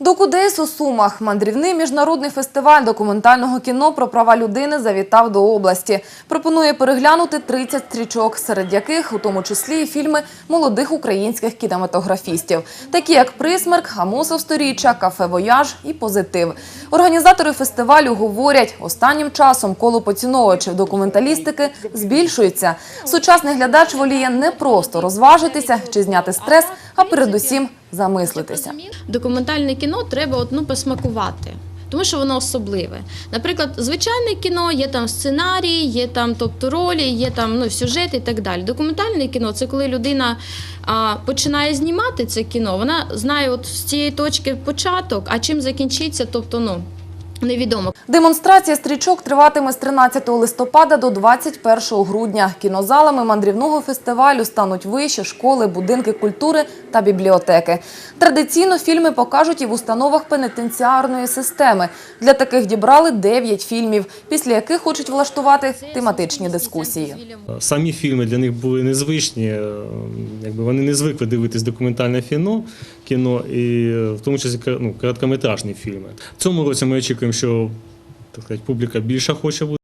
Докудейс у Сумах. Мандрівний міжнародний фестиваль документального кіно про права людини завітав до області. Пропонує переглянути 30 стрічок, серед яких у тому числі і фільми молодих українських кінематографістів, такі як «Присмерк», «Амосов сторіччя», «Кафе Вояж» і «Позитив». Організатори фестивалю говорять, останнім часом коло поціновувачів документалістики збільшується. Сучасний глядач воліє не просто розважитися чи зняти стрес, а передусім замислитися. Документальне кіно треба ну, посмакувати. Тому що воно особливе. Наприклад, звичайне кіно є там сценарій, є там тобто ролі, є там ну, сюжет і так далі. Документальне кіно це коли людина а, починає знімати це кіно, вона знає от з цієї точки початок, а чим закінчиться, тобто ну невідомо. Демонстрація стрічок триватиме з 13 листопада до 21 грудня. Кінозалами мандрівного фестивалю стануть виші, школи, будинки культури та бібліотеки. Традиційно фільми покажуть і в установах пенітенціарної системи. Для таких дібрали 9 фільмів, після яких хочуть влаштувати тематичні дискусії. Самі фільми для них були незвичні, е, якби вони не звикли дивитись документальне кіно, кіно і е, в тому числі ну, короткометражні фільми. В цьому році ми очікуємо, що так сказати, публіка більша хоче бути.